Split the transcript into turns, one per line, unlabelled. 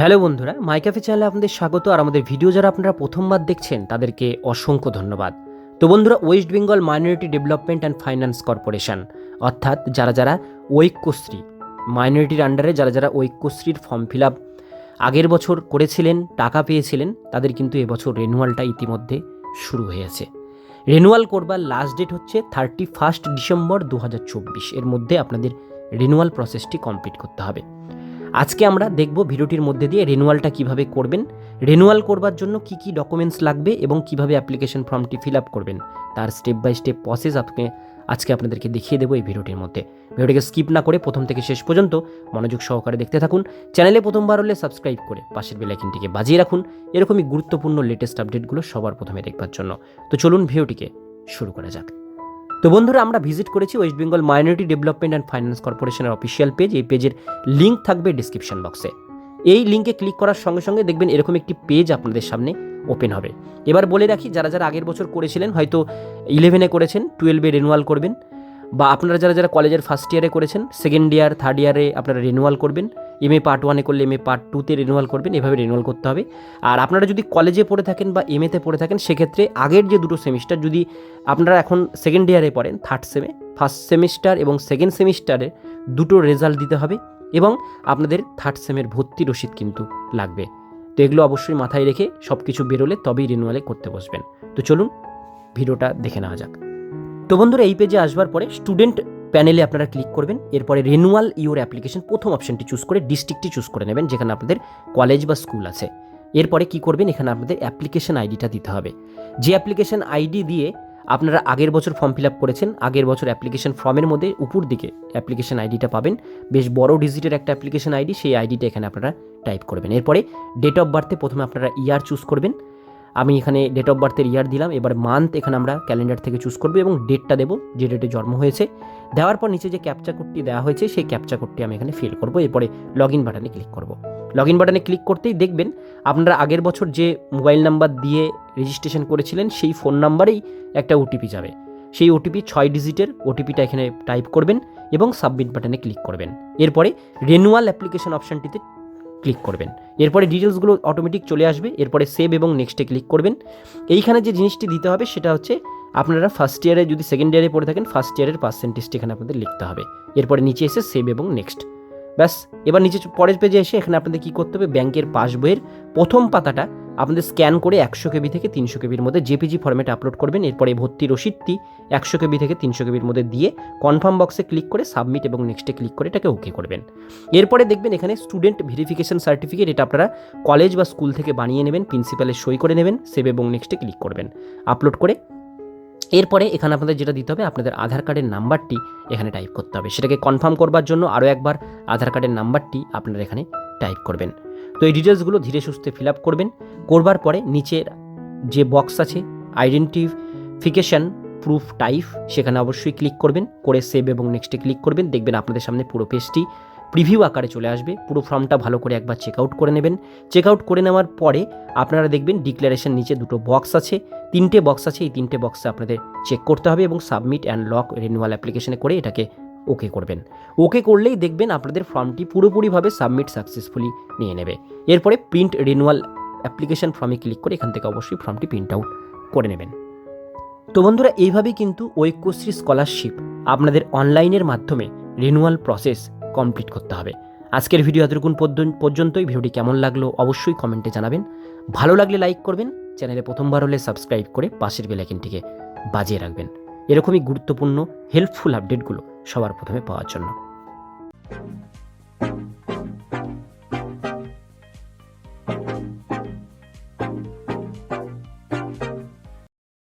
Hello বন্ধুরা, মাই cafe চ্যানেলে আপনাদের স্বাগত, আর আমাদের ভিডিও যারা আপনারা প্রথমবার দেখছেন, তাদেরকে অসংখ্য ধন্যবাদ। তো বন্ধুরা, West Bengal minority development and finance corporation, অর্থাৎ যারা যারা ঐক্যশ্রী, মাইনরিটির আন্ডারে যারা যারা ঐক্যশ্রীর ফর্ম ফিল আপ আগের বছর করেছিলেন, টাকা পেয়েছিলেন, তাদের কিন্তু এবছর রেনুয়ালটা ইতিমধ্যে শুরু হয়েছে রেনুয়াল করবার লাস্ট ডেট হচ্ছে থার্টি ফার্স্ট ডিসেম্বর দু হাজার চব্বিশ, এর মধ্যে আপনাদের রিনুয়াল প্রসেসটি কমপ্লিট করতে হবে। আজকে আমরা দেখব ভিডিওটির মধ্যে দিয়ে রেনুয়ালটা কীভাবে করবেন। রেনুয়াল করবার জন্য কি কি ডকুমেন্টস লাগবে এবং কীভাবে অ্যাপ্লিকেশন ফর্মটি ফিল আপ করবেন। তার স্টেপ বাই স্টেপ প্রসেস আপনি, আজকে আপনাদেরকে দেখিয়ে দেবো এই ভিডিওটির মধ্যে। ভিডিওটিকে স্কিপ না করে প্রথম থেকে শেষ পর্যন্ত মনোযোগ সহকারে দেখতে থাকুন। চ্যানেলে প্রথমবার হলে সাবস্ক্রাইব করে পাশের বেলাইকিনটিকে বাজিয়ে রাখুন। এরকমই গুরুত্বপূর্ণ লেটেস্ট আপডেটগুলো সবার প্রথমে দেখবার জন্য। তো চলুন ভিডিওটিকে শুরু করা যাক। তো বন্ধুরা, আমরা ভিজিট করেছি West Bengal minority development and finance কর্পোরেশনের অফিসিয়াল পেজ এই পেজের লিঙ্ক থাকবে ডিসক্রিপশন বক্সে এই লিঙ্কে ক্লিক করার সঙ্গে সঙ্গে দেখবেন এরকম একটি পেজ আপনাদের সামনে ওপেন হবে। এবার বলে রাখি, যারা যারা আগের বছর করেছিলেন, হয়তো ইলেভেনে করেছেন টুয়েলভে রেনুয়াল করবেন। বা আপনারা যারা যারা কলেজের ফার্স্ট ইয়ারে করেছেন সেকেন্ড ইয়ার থার্ড ইয়ারে আপনারা রেনুয়াল করবেন। এম এ পার্ট ওয়ানে করলে এম এ পার্ট টুতে রেনুয়াল করবেন, এভাবে রেনুয়াল করতে হবে। আর আপনারা যদি কলেজে পড়ে থাকেন বা এম এতে পড়ে থাকেন, সেক্ষেত্রে আগের যে দুটো সেমিস্টার যদি আপনারা এখন সেকেন্ড ইয়ারে পড়েন থার্ড সেমে ফার্স্ট সেমিস্টার এবং সেকেন্ড সেমিস্টারে দুটো রেজাল্ট দিতে হবে এবং আপনাদের থার্ড সেমের ভর্তি রসিদ কিন্তু লাগবে। তো এগুলো অবশ্যই মাথায় রেখে সব কিছু বেরোলে তবেই রিনুয়ালে করতে বসবেন। তো চলুন, ভিডিওটা দেখে নেওয়া যাক। তো বন্ধুরা, এই পেজে আসবার পরে স্টুডেন্ট প্যানেলে আপনারা ক্লিক করবেন, এরপরে রেনুয়াল ইউর অ্যাপ্লিকেশন প্রথম অপশনটি চুজ করে ডিস্ট্রিক্টটি চুজ করে নেবেন, যেখানে আপনাদের কলেজ বা স্কুল আছে। এরপরে কি করবেন, এখানে আপনাদের অ্যাপ্লিকেশন আইডিটা দিতে হবে। যে অ্যাপ্লিকেশন আইডি দিয়ে আপনারা আগের বছর ফর্ম ফিল আপ করেছেন, আগের বছর অ্যাপ্লিকেশন ফর্মের মধ্যে উপর দিকে অ্যাপ্লিকেশন আইডিটা পাবেন। বেশ বড় ডিজিটের একটা অ্যাপ্লিকেশন আইডি সেই আইডিটা এখানে আপনারা টাইপ করবেন। এরপরে ডেট অফ বার্থে প্রথমে আপনারা ইয়ার চুজ করবেন। আমি এখানে ডেট অফ বার্থের ইয়ার দিলাম, এবার মান্থ এখানে আমরা ক্যালেন্ডার থেকে চুজ করব এবং ডেটটা দেবো, যে ডেটে জন্ম হয়েছে। দেওয়ার পর নিচে যে ক্যাপচা কোডটি দেওয়া হয়েছে, সেই ক্যাপচা কোডটি আমি এখানে ফিল করব, এরপরে লগ ইন বাটনে ক্লিক করব। লগ ইন বাটনে ক্লিক করতেই দেখবেন, আপনারা আগের বছর যে মোবাইল নাম্বার দিয়ে রেজিস্ট্রেশন করেছিলেন, সেই ফোন নাম্বারেই একটা ওটিপি যাবে। সেই ওটিপি ছয় ডিজিটের ওটিপিটা এখানে টাইপ করবেন এবং সাবমিট বাটনে ক্লিক করবেন। এরপরে রেনুয়াল অ্যাপ্লিকেশন অপশানটিতে ক্লিক করবেন। এরপরে ডিটেলসগুলো অটোমেটিক চলে আসবে, এরপরে সেভ এবং নেক্সটে ক্লিক করবেন। এইখানে যে জিনিসটি দিতে হবে সেটা হচ্ছে আপনারা ফার্স্ট ইয়ারে যদি সেকেন্ড ইয়ারে পড়ে থাকেন ফার্স্ট ইয়ারের পার্সেন্টেজটি এখানে আপনাদের লিখতে হবে। এরপরে নিচে এসে সেভ এবং নেক্সট ব্যাস, এবার নিচে পরের পেজে এসে এখানে আপনাদের কী করতে হবে? ব্যাংকের পাসবইয়ের প্রথম পাতাটা আপনাদের স্ক্যান করে একশো কেবি থেকে তিনশো কেবির মধ্যে জেপিজি ফরম্যাটে আপলোড করবেন। এরপরে ভর্তি রসিদটি একশো কেবি থেকে তিনশো কেবির মধ্যে দিয়ে কনফার্ম বক্সে ক্লিক করে সাবমিট এবং নেক্সটে ক্লিক করে এটাকে ওকে করবেন। এরপরে দেখবেন এখানে স্টুডেন্ট ভেরিফিকেশন সার্টিফিকেট এটা আপনারা কলেজ বা স্কুল থেকে বানিয়ে নেবেন প্রিন্সিপালের সই করে নেবেন সেভ এবং নেক্সটে ক্লিক করবেন। আপলোড করে এরপরে এখানে আপনাদের যেটা দিতে হবে, আপনাদের আধার কার্ডের নাম্বারটি এখানে টাইপ করতে হবে। সেটাকে কনফার্ম করবার জন্য আরও একবার আধার কার্ডের নাম্বারটি আপনারা এখানে টাইপ করবেন। তো এই ডিটেলসগুলো ধীরে সুস্থে ফিল আপ করবেন। করবার পরে নিচের যে বক্স আছে আইডেন্টিফিকেশন প্রুফ টাইপ সেখানে অবশ্যই ক্লিক করবেন। করে সেভ এবং নেক্সটে ক্লিক করবেন। দেখবেন আপনাদের সামনে পুরো পেজটি প্রিভিউ আকারে চলে আসবে। পুরো ফর্মটা ভালো করে একবার চেক আউট করে নেবেন। চেক আউট করে নেওয়ার পরে আপনারা দেখবেন ডিক্লারেশন নিচে দুটো বক্স আছে। তিনটে বক্স আছে। এই তিনটে বক্সে আপনাদের চেক করতে হবে এবং সাবমিট অ্যান্ড লক রিনিউয়াল অ্যাপ্লিকেশনে করে এটাকে ওকে করবেন। ওকে করলেই দেখবেন আপনাদের ফর্মটি পুরোপুরিভাবে সাবমিট সাকসেসফুলি নিয়ে নেবে। এরপরে প্রিন্ট রিনিউয়াল অ্যাপ্লিকেশন ফর্মে ক্লিক করে এখান থেকে অবশ্যই ফর্মটি প্রিন্ট আউট করে নেবেন। তো বন্ধুরা, এইভাবেই কিন্তু ঐক্যশ্রী স্কলারশিপ আপনাদের অনলাইনের মাধ্যমে রিনিউয়াল প্রসেস কমপ্লিট করতে হবে। আজকের ভিডিও এতটুকুন পর্যন্তই। ভিডিওটি কেমন লাগল অবশ্যই কমেন্টে জানাবেন। ভালো লাগলে লাইক করবেন। চ্যানেলে প্রথমবার হলে সাবস্ক্রাইব করে পাশের বেলাইকিনটিকে বাজিয়ে রাখবেন। এরকমই গুরুত্বপূর্ণ হেল্পফুল আপডেটগুলো সবার প্রথমে পাওয়ার জন্য।